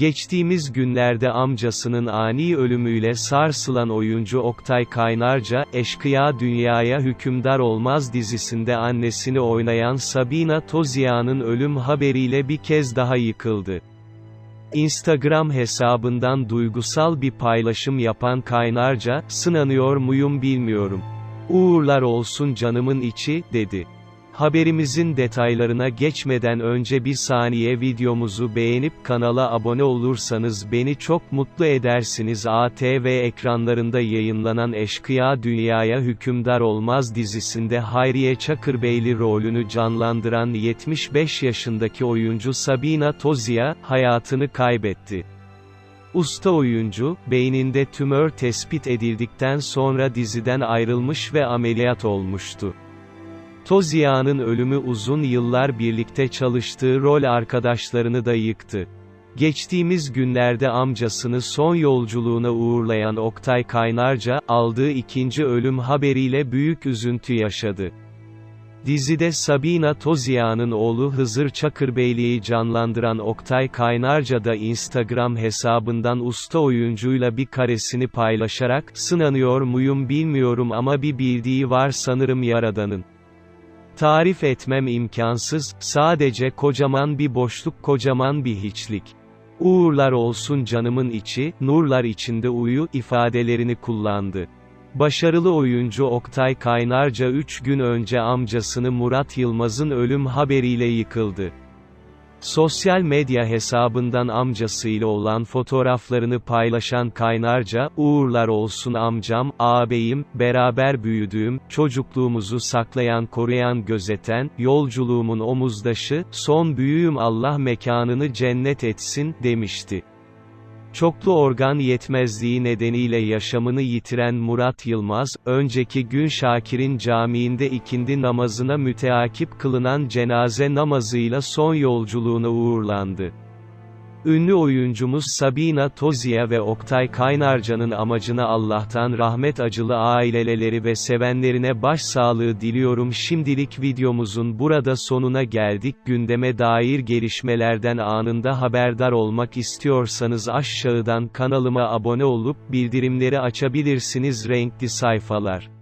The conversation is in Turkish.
Geçtiğimiz günlerde amcasının ani ölümüyle sarsılan oyuncu Oktay Kaynarca, Eşkıya Dünyaya Hükümdar Olmaz dizisinde annesini oynayan Sabina Tozia'nın ölüm haberiyle bir kez daha yıkıldı. Instagram hesabından duygusal bir paylaşım yapan Kaynarca, sınanıyor muyum bilmiyorum. Uğurlar olsun canımın içi, dedi. Haberimizin detaylarına geçmeden önce bir saniye videomuzu beğenip kanala abone olursanız beni çok mutlu edersiniz. ATV ekranlarında yayınlanan Eşkıya Dünyaya Hükümdar Olmaz dizisinde Hayriye Çakırbeyli rolünü canlandıran 75 yaşındaki oyuncu Sabina Tozia, hayatını kaybetti. Usta oyuncu, beyninde tümör tespit edildikten sonra diziden ayrılmış ve ameliyat olmuştu. Tozia'nın ölümü uzun yıllar birlikte çalıştığı rol arkadaşlarını da yıktı. Geçtiğimiz günlerde amcasını son yolculuğuna uğurlayan Oktay Kaynarca, aldığı ikinci ölüm haberiyle büyük üzüntü yaşadı. Dizide Sabina Tozia'nın oğlu Hızır Çakırbeyli'yi canlandıran Oktay Kaynarca da Instagram hesabından usta oyuncuyla bir karesini paylaşarak, sınanıyor muyum bilmiyorum ama bir bildiği var sanırım Yaradan'ın. Tarif etmem imkansız, sadece kocaman bir boşluk kocaman bir hiçlik. Uğurlar olsun canımın içi, nurlar içinde uyu ifadelerini kullandı. Başarılı oyuncu Oktay Kaynarca 3 gün önce amcasını Murat Yılmaz'ın ölüm haberiyle yıkıldı. Sosyal medya hesabından amcasıyla olan fotoğraflarını paylaşan Kaynarca, uğurlar olsun amcam, ağabeyim, beraber büyüdüğüm, çocukluğumuzu saklayan koruyan gözeten, yolculuğumun omuzdaşı, son büyüğüm Allah mekanını cennet etsin, demişti. Çoklu organ yetmezliği nedeniyle yaşamını yitiren Murat Yılmaz, önceki gün Şakir'in camiinde ikindi namazına müteakip kılınan cenaze namazıyla son yolculuğuna uğurlandı. Ünlü oyuncumuz Sabina Tozia ve Oktay Kaynarca'nın amacına Allah'tan rahmet acılı aileleri ve sevenlerine başsağlığı diliyorum. Şimdilik videomuzun burada sonuna geldik. Gündeme dair gelişmelerden anında haberdar olmak istiyorsanız aşağıdan kanalıma abone olup bildirimleri açabilirsiniz. Renkli sayfalar